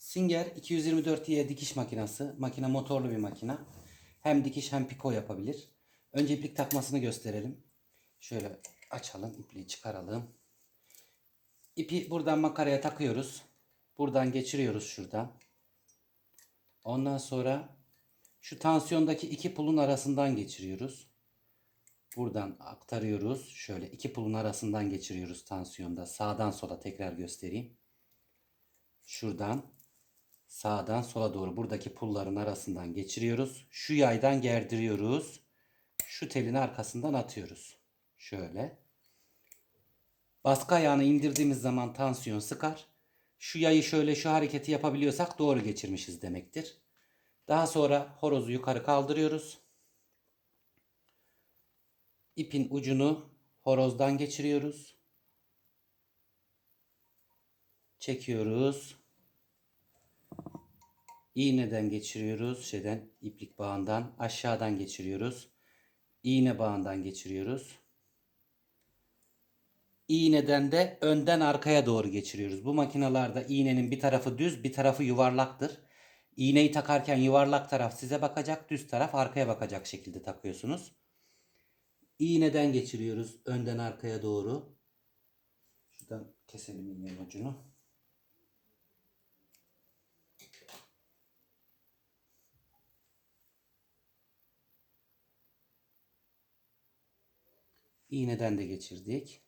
Singer 224i dikiş makinesi. Makine motorlu bir makine. Hem dikiş hem piko yapabilir. Önce iplik takmasını gösterelim. Şöyle açalım. ipliği çıkaralım. İpi buradan makaraya takıyoruz. Buradan geçiriyoruz şuradan. Ondan sonra şu tansiyondaki iki pulun arasından geçiriyoruz. Buradan aktarıyoruz. Şöyle iki pulun arasından geçiriyoruz tansiyonda. Sağdan sola tekrar göstereyim. Şuradan sağdan sola doğru buradaki pulların arasından geçiriyoruz. Şu yaydan gerdiriyoruz. Şu telin arkasından atıyoruz. Şöyle. Baskı ayağını indirdiğimiz zaman tansiyon sıkar. Şu yayı şöyle şu hareketi yapabiliyorsak doğru geçirmişiz demektir. Daha sonra horozu yukarı kaldırıyoruz. İpin ucunu horozdan geçiriyoruz. Çekiyoruz. İğneden geçiriyoruz. Şeyden iplik bağından aşağıdan geçiriyoruz. İğne bağından geçiriyoruz. İğneden de önden arkaya doğru geçiriyoruz. Bu makinalarda iğnenin bir tarafı düz, bir tarafı yuvarlaktır. İğneyi takarken yuvarlak taraf size bakacak, düz taraf arkaya bakacak şekilde takıyorsunuz. İğneden geçiriyoruz önden arkaya doğru. Şuradan keselim iğnenin ucunu. İğneden de geçirdik.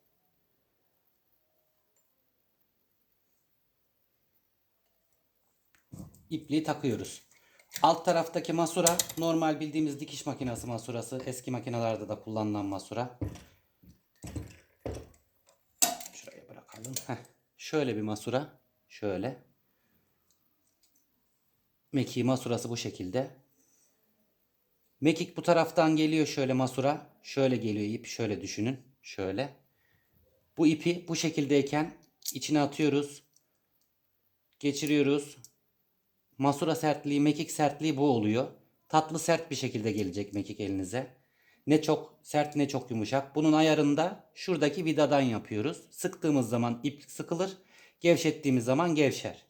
ipliği takıyoruz. Alt taraftaki masura normal bildiğimiz dikiş makinesi masurası. Eski makinelerde de kullanılan masura. Şuraya bırakalım. Heh. Şöyle bir masura. Şöyle. Mekik masurası bu şekilde. Mekik bu taraftan geliyor şöyle masura. Şöyle geliyor ip. Şöyle düşünün. Şöyle. Bu ipi bu şekildeyken içine atıyoruz. Geçiriyoruz. Masura sertliği, mekik sertliği bu oluyor. Tatlı sert bir şekilde gelecek mekik elinize. Ne çok sert ne çok yumuşak. Bunun ayarında şuradaki vidadan yapıyoruz. Sıktığımız zaman ip sıkılır. Gevşettiğimiz zaman gevşer.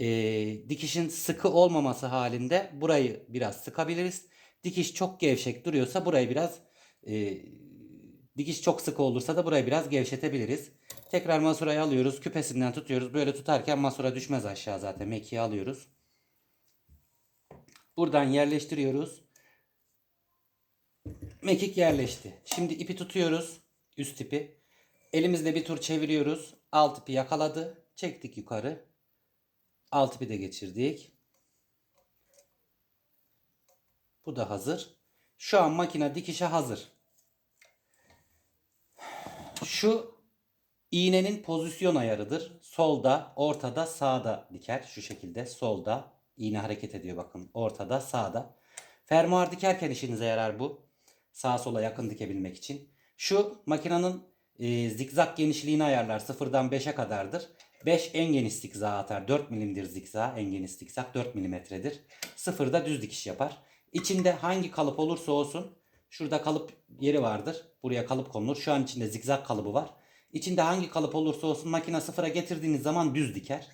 Ee, dikişin sıkı olmaması halinde burayı biraz sıkabiliriz. Dikiş çok gevşek duruyorsa burayı biraz e, dikiş çok sıkı olursa da burayı biraz gevşetebiliriz. Tekrar masurayı alıyoruz. Küpesinden tutuyoruz. Böyle tutarken masura düşmez aşağı zaten. Mekiği alıyoruz. Buradan yerleştiriyoruz. Mekik yerleşti. Şimdi ipi tutuyoruz. Üst ipi. Elimizle bir tur çeviriyoruz. Alt ipi yakaladı. Çektik yukarı. Alt ipi de geçirdik. Bu da hazır. Şu an makine dikişe hazır. Şu iğnenin pozisyon ayarıdır. Solda, ortada, sağda diker. Şu şekilde solda, İğne hareket ediyor bakın. Ortada sağda. Fermuar dikerken işinize yarar bu. Sağa sola yakın dikebilmek için. Şu makinenin e, zikzak genişliğini ayarlar. Sıfırdan 5'e kadardır. 5 en geniş zikzak atar. 4 milimdir zikzak. En geniş zikzak 4 milimetredir. Sıfırda düz dikiş yapar. İçinde hangi kalıp olursa olsun. Şurada kalıp yeri vardır. Buraya kalıp konulur. Şu an içinde zikzak kalıbı var. İçinde hangi kalıp olursa olsun makine sıfıra getirdiğiniz zaman düz diker.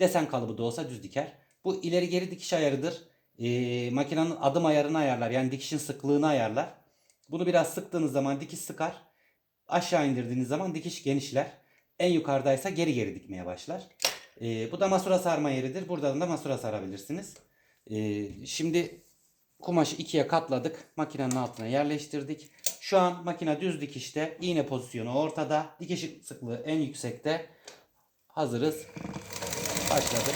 Desen kalıbı da olsa düz diker. Bu ileri geri dikiş ayarıdır. Ee, makinenin adım ayarını ayarlar. Yani dikişin sıklığını ayarlar. Bunu biraz sıktığınız zaman dikiş sıkar. Aşağı indirdiğiniz zaman dikiş genişler. En yukarıdaysa geri geri dikmeye başlar. Ee, bu da masura sarma yeridir. Buradan da masura sarabilirsiniz. Ee, şimdi kumaşı ikiye katladık. Makinenin altına yerleştirdik. Şu an makine düz dikişte. iğne pozisyonu ortada. Dikiş sıklığı en yüksekte. Hazırız. Başladık.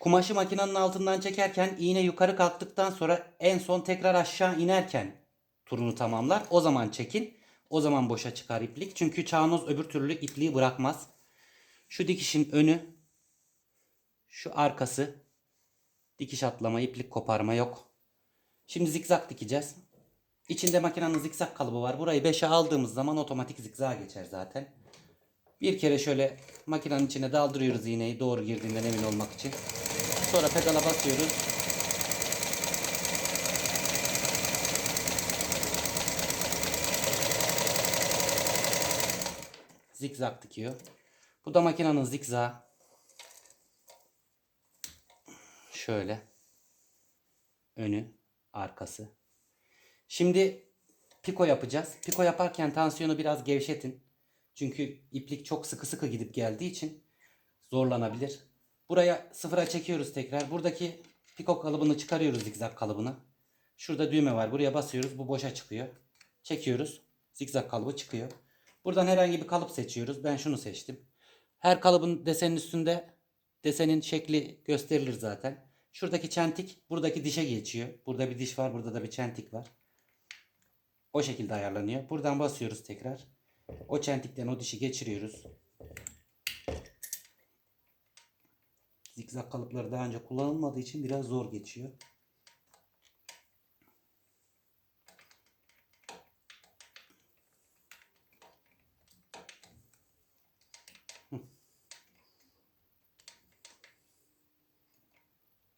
Kumaşı makinenin altından çekerken iğne yukarı kalktıktan sonra en son tekrar aşağı inerken turunu tamamlar. O zaman çekin. O zaman boşa çıkar iplik. Çünkü çağnoz öbür türlü ipliği bırakmaz. Şu dikişin önü, şu arkası, dikiş atlama, iplik koparma yok. Şimdi zikzak dikeceğiz. İçinde makinenin zikzak kalıbı var. Burayı 5'e aldığımız zaman otomatik zikzağa geçer zaten. Bir kere şöyle makinenin içine daldırıyoruz iğneyi doğru girdiğinden emin olmak için. Sonra pedala basıyoruz. Zigzag dikiyor. Bu da makinenin zigzag. Şöyle. Önü, arkası. Şimdi piko yapacağız. Piko yaparken tansiyonu biraz gevşetin. Çünkü iplik çok sıkı sıkı gidip geldiği için zorlanabilir. Buraya sıfıra çekiyoruz tekrar. Buradaki piko kalıbını çıkarıyoruz zigzag kalıbını. Şurada düğme var. Buraya basıyoruz. Bu boşa çıkıyor. Çekiyoruz. Zigzag kalıbı çıkıyor. Buradan herhangi bir kalıp seçiyoruz. Ben şunu seçtim. Her kalıbın desenin üstünde desenin şekli gösterilir zaten. Şuradaki çentik buradaki dişe geçiyor. Burada bir diş var. Burada da bir çentik var. O şekilde ayarlanıyor. Buradan basıyoruz tekrar. O çentikten o dişi geçiriyoruz. Zikzak kalıpları daha önce kullanılmadığı için biraz zor geçiyor.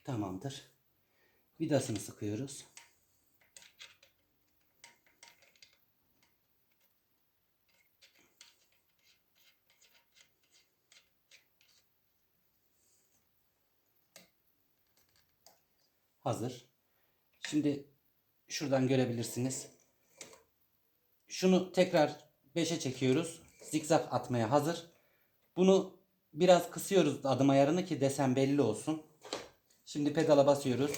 Tamamdır. Vidasını sıkıyoruz. Hazır. Şimdi şuradan görebilirsiniz. Şunu tekrar 5'e çekiyoruz. Zikzak atmaya hazır. Bunu biraz kısıyoruz adım ayarını ki desen belli olsun. Şimdi pedala basıyoruz.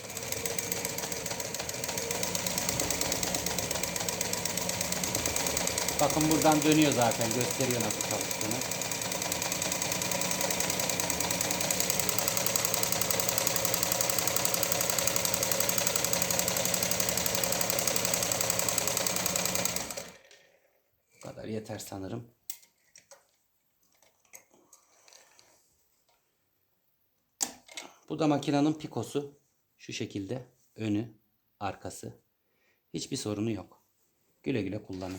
Bakın buradan dönüyor zaten gösteriyor nasıl çalıştığını. Bu kadar yeter sanırım. Bu da makinenin pikosu. Şu şekilde önü, arkası. Hiçbir sorunu yok. Güle güle kullanın.